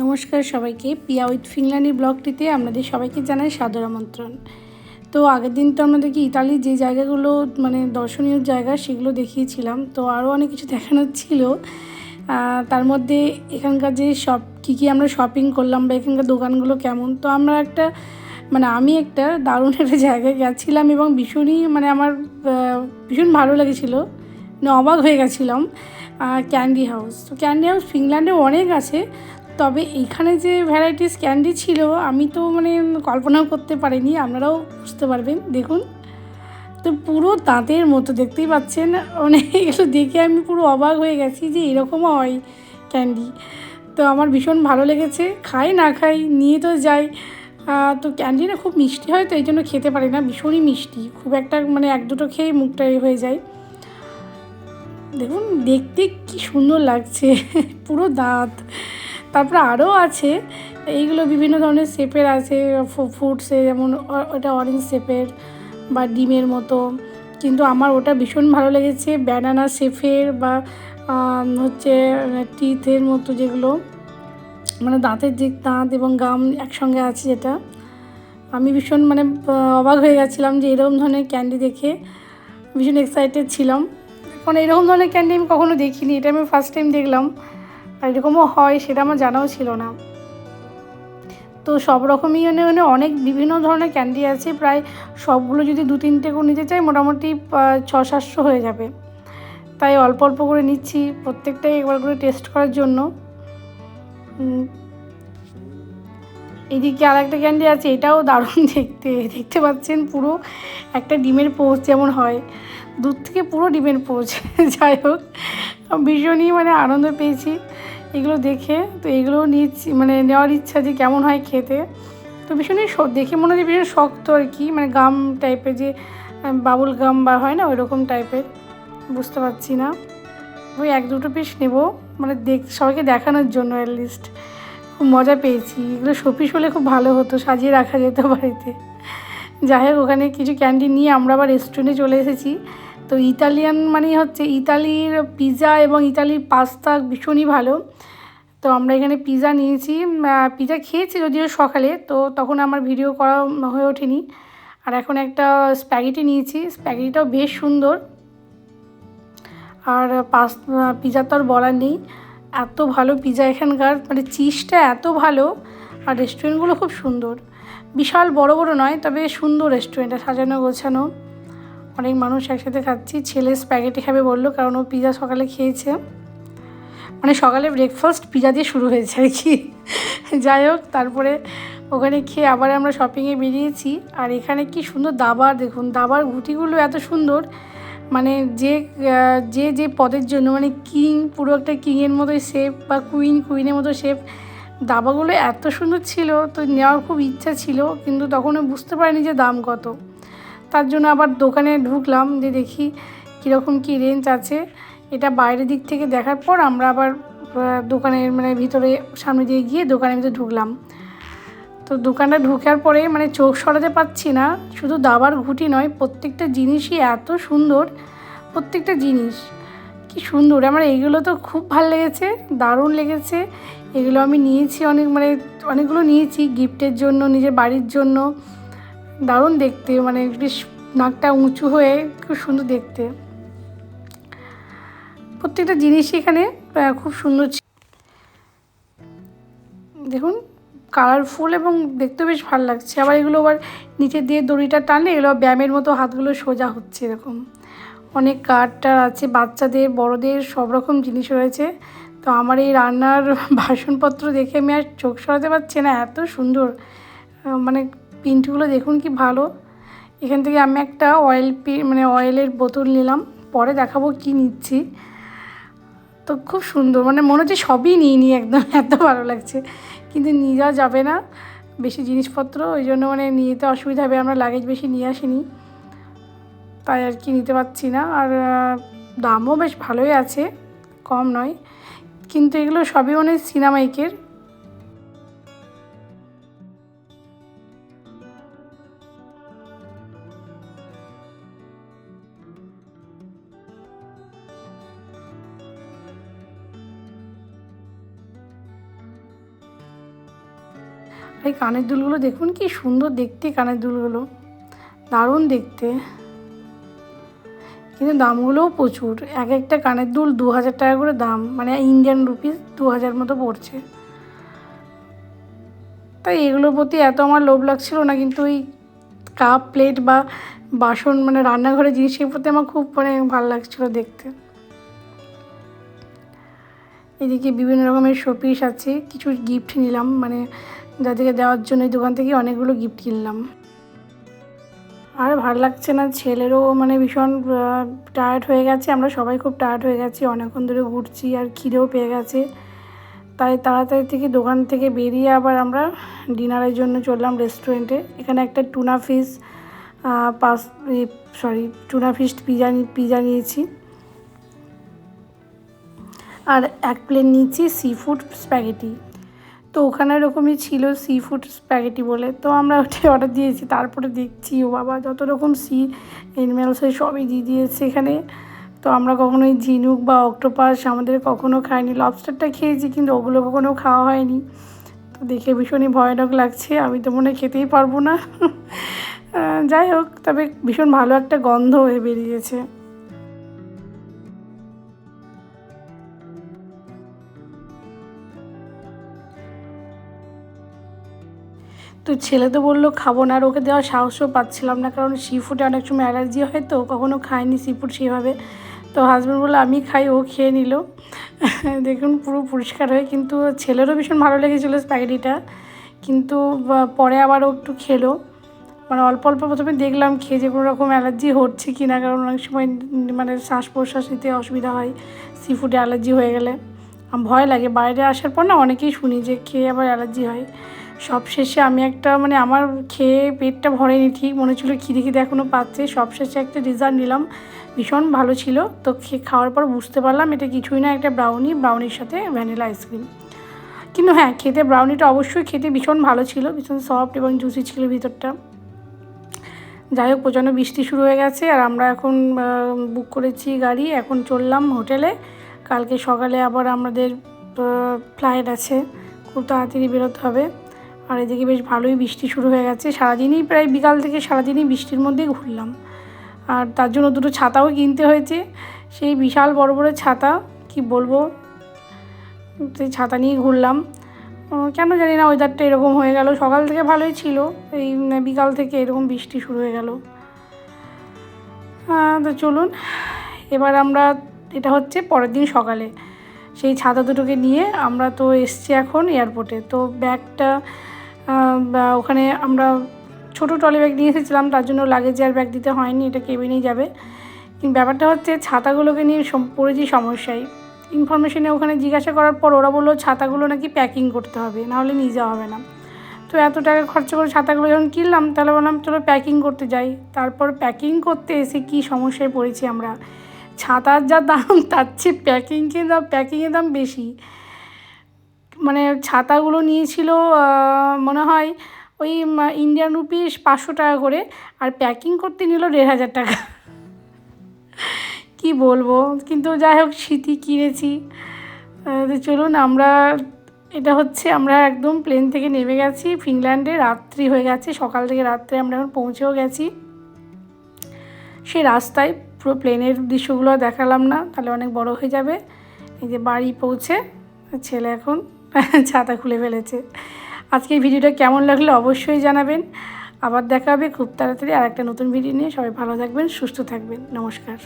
নমস্কার সবাইকে। পিয়া উইথ ফিংলানি ব্লগটিতে আপনাদের সবাইকে জানাই সাদর আমন্ত্রণ। তো আগের দিন তো আপনাদেরকে ইতালির যে জায়গাগুলো মানে দর্শনীয় জায়গা, সেগুলো দেখিয়েছিলাম। তো আরও অনেক কিছু দেখানোর ছিল। তার মধ্যে এখানকার যে শপ কী কী আমরা শপিং করলাম বা এখানকার দোকানগুলো কেমন, তো আমরা একটা মানে আমি একটা দারুণ একটা জায়গায় গেছিলাম এবং ভীষণই মানে আমার ভীষণ ভালো লেগেছিলো। মানে অবাক হয়ে গেছিলাম ক্যান্ডি হাউস তো ক্যান্ডি হাউস ফিনল্যান্ডে অনেক আছে, তবে এইখানে যে ভ্যারাইটিস ক্যান্ডি ছিল, আমি তো মানে কল্পনাও করতে পারিনি, আপনারাও বুঝতে পারবেন। দেখুন, তো পুরো দাঁতের মতো, দেখতেই পাচ্ছেন মানে এগুলো দেখে আমি পুরো অবাক হয়ে গেছি যে এরকমও হয় ক্যান্ডি তো আমার ভীষণ ভালো লেগেছে, খাই না খাই, নিয়ে তো যাই। তো ক্যান্ডি না খুব মিষ্টি হয়, তো এই জন্য খেতে পারি না, ভীষণই মিষ্টি। খুব একটা মানে এক দুটো খেয়ে মুখটা হয়ে যায়। দেখুন, দেখতে কি সুন্দর লাগছে, পুরো দাঁত। তারপরে আরও আছে, এইগুলো বিভিন্ন ধরনের শেপের আছে ফ্রুটসে যেমন ওটা অরেঞ্জ শেপের বা ডিমের মতো। কিন্তু আমার ওটা ভীষণ ভালো লেগেছে ব্যানানা শেফের বা হচ্ছে টিথের মতো যেগুলো। মানে দাঁতের যে দাঁত এবং গাম একসঙ্গে আছে যেটা। আমি ভীষণ মানে অবাক হয়ে গেছিলাম যে এরকম ধরনের ক্যান্ডি দেখে। ভীষণ এক্সাইটেড ছিলাম। কারণ এরকম ধরনের ক্যান্ডি আমি কখনো দেখিনি। এটা আমি ফার্স্ট টাইম দেখলাম। আর এরকমও হয়, সেটা আমার জানাও ছিল না। তো সব রকমই মানে মানে অনেক বিভিন্ন ধরনের ক্যান্ডি আছে। প্রায় সবগুলো যদি দু তিনটে করে নিতে চাই, মোটামুটি ছ সাতশো হয়ে যাবে। তাই অল্প অল্প করে নিচ্ছি প্রত্যেকটাই একবার করে টেস্ট করার জন্য। এদিকে আর একটা ক্যান্ডি আছে, এটাও দারুণ দেখতে দেখতে পাচ্ছেন পুরো। একটা ডিমের পোচ যেমন হয়। দূর থেকে পুরো ডিমের পোচ যাই হোক। ভীষণই মানে আনন্দ পেয়েছি। এগুলো দেখে, তো এগুলো নিচ্ছি মানে নেওয়ার ইচ্ছা যে কেমন হয় খেতে। তো ভীষণই দেখে মনে হচ্ছে ভীষণ শক্ত আর কি মানে গাম টাইপের যে বাবুল গাম বা হয় না ওই রকম টাইপের বুঝতে পারছি না। ওই এক দুটো পিস নেব মানে দেখ, সবাইকে দেখানোর জন্য অ্যাটলিস্ট খুব মজা পেয়েছি, এগুলো শোপিস হলে খুব ভালো হতো, সাজিয়ে রাখা যেত বাড়িতে। যাই হোক, ওখানে কিছু ক্যান্ডি নিয়ে আমরা আবার রেস্টুরেন্টে চলে এসেছি। তো ইতালিয়ান মানেই হচ্ছে ইতালির পিৎজা এবং ইতালির পাস্তা ভীষণই ভালো। তো আমরা এখানে পিৎজা নিয়েছি। পিজা খেয়েছি যদিও সকালে, তো তখন আমার ভিডিও করা হয়ে ওঠেনি। আর এখন একটা স্প্যাগেটি নিয়েছি। স্প্যাগেটিটাও বেশ সুন্দর। আর পাস পিৎজা তো আর বলার নেই। এত ভালো পিৎজা এখানকার। মানে চিজটা এত ভালো। আর রেস্টুরেন্টগুলো খুব সুন্দর। বিশাল বড় বড় নয়, তবে সুন্দর রেস্টুরেন্টটা সাজানো গোছানো। অনেক মানুষ একসাথে খাচ্ছি। ছেলে স্প্যাগেটি খাবে বলল, কারণ ও পিৎজা সকালে খেয়েছে। মানে সকালে ব্রেকফাস্ট পিৎজা দিয়ে শুরু হয়েছে আর কি। যাই হোক, তারপরে ওখানে খেয়ে আবার আমরা শপিংয়ে বেরিয়েছি। আর এখানে কি সুন্দর দাবার, দেখুন দাবার ঘুটিগুলো এত সুন্দর। মানে যে যে যে পদের জন্য মানে কিং পুরো একটা কিংয়ের মতোই শেপ বা কুইন কুইনের মতো শেপ দাবাগুলো এত সুন্দর ছিল, তো নেওয়ার খুব ইচ্ছা ছিল, কিন্তু তখন বুঝতে পারিনি যে দাম কত। তার জন্য আবার দোকানে ঢুকলাম যে দেখি কীরকম কী রেঞ্জ আছে। এটা বাইরের দিক থেকে দেখার পর আমরা আবার দোকানের মানে ভিতরে সামনে দিয়ে গিয়ে দোকানের ভিতরে ঢুকলাম। তো দোকানটা ঢুকার পরে মানে চোখ সরাতে পারছি না, শুধু দাবার ঘুটি নয়, প্রত্যেকটা জিনিসই এত সুন্দর, প্রত্যেকটা জিনিস কি সুন্দর। আমার এইগুলো তো খুব ভালো লেগেছে, দারুণ লেগেছে। এগুলো আমি নিয়েছি অনেক মানে অনেকগুলো নিয়েছি গিফটের জন্য, নিজের বাড়ির জন্য। দারুণ দেখতে মানে বেশ নাকটা উঁচু হয়ে খুব সুন্দর দেখতে। প্রত্যেকটা জিনিসই এখানে খুব সুন্দর দেখুন কালারফুল এবং দেখতেও বেশ ভালো লাগছে। আবার এগুলো আবার নিচে দিয়ে দড়িটা টানলে এগুলো ব্যায়ামের মতো হাতগুলো সোজা হচ্ছে এরকম। অনেক কাঠটার আছে, বাচ্চাদের, বড়দের, সব রকম জিনিস রয়েছে। তো আমার এই রান্নার বাসনপত্র দেখে আমি আর চোখ সরাতে পারছি না, এত সুন্দর। মানে পিন্টগুলো দেখুন কি ভালো। এখান থেকে আমি একটা অয়েল পি মানে অয়েলের বোতল নিলাম। পরে দেখাবো কি নিচ্ছি। তো খুব সুন্দর মানে মনে হচ্ছে সবই নিয়ে নিই একদম, এত ভালো লাগছে। কিন্তু নিয়ে যাওয়া যাবে না, বেশি জিনিসপত্র, ওই জন্য মানে নিয়ে যেতে অসুবিধা হবে, আমরা লাগেজ বেশি নিয়ে আসিনি। তাই আর কি নিতে পারছি না, আর দামও বেশ ভালোই আছে, কম নয়। কিন্তু এগুলো সবই মানে সিনেমাইকের এই কানের দুলগুলো দেখুন, কি সুন্দর দেখতে কানের দুলগুলো। দারুণ দেখতে। কিন্তু দামগুলোও প্রচুর। এক একটা কানের দুল দু হাজার টাকা করে দাম। মানে ইন্ডিয়ান রুপিস দু হাজার মতো পড়ছে। তাই এগুলোর প্রতি এত আমার লোভ লাগছিল না, কিন্তু ওই কাপ, প্লেট বা বাসন মানে রান্নাঘরের জিনিসের প্রতি আমার খুব মানে ভালো লাগছিল দেখতে। এদিকে বিভিন্ন রকমের শোপিস আছে, কিছু গিফট নিলাম মানে যাদেরকে দেওয়ার জন্য এই দোকান থেকে অনেকগুলো গিফট কিনলাম। আর ভালো লাগছে না, ছেলেরও মানে ভীষণ টায়ার্ড হয়ে গেছে। আমরা সবাই খুব টায়ার্ড হয়ে গেছি, অনেকক্ষণ ধরে ঘুরছি আর খিদেও পেয়ে গেছে। তাই তাড়াতাড়ি থেকে দোকান থেকে বেরিয়ে আবার আমরা ডিনারের জন্য চললাম রেস্টুরেন্টে এখানে একটা tuna fish pass sorry tuna fish pizza pizza নিয়েছি। আর এক প্লেট নিয়েছি সি ফুড স্প্যাগেটি তো ওখানে এরকমই ছিল সি ফুড স্প্যাগেটি বলে। তো আমরা ওটাই অর্ডার দিয়েছি, তারপরে দেখছি, ও বাবা, যত রকম সি এনিম্যালস হয় সবই দিয়ে দিয়েছে এখানে। তো আমরা কখনোই ঝিনুক বা অক্টোপাস আমাদের কখনো খাইনি লবস্টারটা খেয়েছি কিন্তু ওগুলো কখনো খাওয়া হয়নি। তো দেখে ভীষণই ভয়ানক লাগছে, আমি তো মনে খেতেই পারব না। যাই হোক, তবে ভীষণ ভালো একটা গন্ধ হয়ে বেরিয়েছে। তো ছেলে তো বলল, খাব না। আর ওকে দেওয়ার সাহসও পাচ্ছিলাম না, কারণ সি ফুডে অনেক সময় অ্যালার্জি হয় তো কখনও খায়নি সি ফুড সেভাবে। তো হাজব্যান্ড বলল, আমি খাই। ও খেয়ে নিল। দেখুন, পুরো পরিষ্কার হয় কিন্তু ছেলেরও ভীষণ ভালো লেগেছিলো স্প্যাগেটিটা কিন্তু পরে আবার ও একটু খেলো। মানে অল্প অল্প প্রথমে দেখলাম খেয়ে যে কোনো রকম অ্যালার্জি হচ্ছে কি না, কারণ অনেক সময় মানে শ্বাস প্রশ্বাস নিতে অসুবিধা হয় সি ফুডে অ্যালার্জি হয়ে গেলে। ভয় লাগে। বাইরে আসার পর না, অনেকেই শুনি যে খেয়ে আবার অ্যালার্জি হয়। সব শেষে আমি একটা মানে আমার খেয়ে পেটটা ভরেনি ঠিক, মনে হচ্ছিল খিদে খিদে এখনও পাচ্ছে। সব শেষে একটা ডিজার্ট নিলাম, ভীষণ ভালো ছিল। তো খেয়ে খাওয়ার পর বুঝতে পারলাম এটা কিছুই না, একটা ব্রাউনি ব্রাউনির সাথে ভ্যানিলা আইসক্রিম কিন্তু হ্যাঁ খেতে ব্রাউনিটা অবশ্যই খেতে ভীষণ ভালো ছিল, ভীষণ সফট এবং জুসি ছিল ভিতরটা। যাই হোক, প্রচণ্ড বৃষ্টি শুরু হয়ে গেছে আর আমরা এখন বুক করেছি গাড়ি, এখন চললাম হোটেলে কালকে সকালে আবার আমাদের ফ্লাইট আছে, খুব তাড়াতাড়ি বেরোতে হবে। আর এদিকে বেশ ভালোই বৃষ্টি শুরু হয়ে গেছে। সারাদিনই প্রায় বিকাল থেকে সারাদিনই বৃষ্টির মধ্যেই ঘুরলাম। আর তার জন্য দুটো ছাতাও কিনতে হয়েছে। সেই বিশাল বড় বড় ছাতা, কি বলব? সেই ছাতা নিয়ে ঘুরলাম। কেন জানি না ওয়েদারটা এরকম হয়ে গেল। সকাল থেকে ভালোই ছিল। এই বিকাল থেকে এরকম বৃষ্টি শুরু হয়ে গেল। তো চলুন, এবার আমরা, এটা হচ্ছে পরের দিন সকালে। সেই ছাতা দুটোকে নিয়ে আমরা তো এসছি এখন এয়ারপোর্টে তো ব্যাগটা ওখানে আমরা ছোটো ট্রলি ব্যাগ নিয়ে এসেছিলাম, তার জন্য লাগেজ আর ব্যাগ দিতে হয়নি, এটা কেবিনেই যাবে। কিন্তু ব্যাপারটা হচ্ছে ছাতাগুলোকে নিয়ে পড়েছি সমস্যায়। ইনফরমেশনে ওখানে জিজ্ঞাসা করার পর ওরা বলল ছাতাগুলো নাকি প্যাকিং করতে হবে নাহলে নিয়ে যাওয়া হবে না। তো এত টাকা খরচা করে ছাতাগুলো যখন কিনলাম, তাহলে বললাম চলো প্যাকিং করতে যাই। তারপর প্যাকিং করতে এসে কি সমস্যায় পড়েছি আমরা? ছাতার যা দাম, তার চেয়ে প্যাকিংকে দাম প্যাকিংয়ের দাম বেশি। মানে ছাতাগুলো নিয়েছিল মনে হয় ওই ইন্ডিয়ান রুপিস পাঁচশো টাকা করে আর প্যাকিং করতে নিল দেড় হাজার টাকা। কি বলব? কিন্তু যাই হোক, স্মৃতি কিনেছি। চলুন আমরা, এটা হচ্ছে আমরা একদম প্লেন থেকে নেমে গেছি, ফিনল্যান্ডে রাত্রি হয়ে গেছে, সকাল থেকে রাত্রে আমরা এখন পৌঁছেও গেছি। সেই রাস্তায় পুরো প্লেনের দৃশ্যগুলো দেখালাম না, তাহলে অনেক বড় হয়ে যাবে। এই যে বাড়ি পৌঁছে, ছেলে এখন ছাতা খুলে ফেলেছে। আজকের ভিডিওটা কেমন লাগল অবশ্যই জানাবেন। আবার দেখা হবে খুব তাড়াতাড়ি আর একটা নতুন ভিডিও নিয়ে। সবাই ভালো থাকবেন, সুস্থ থাকবেন। নমস্কার।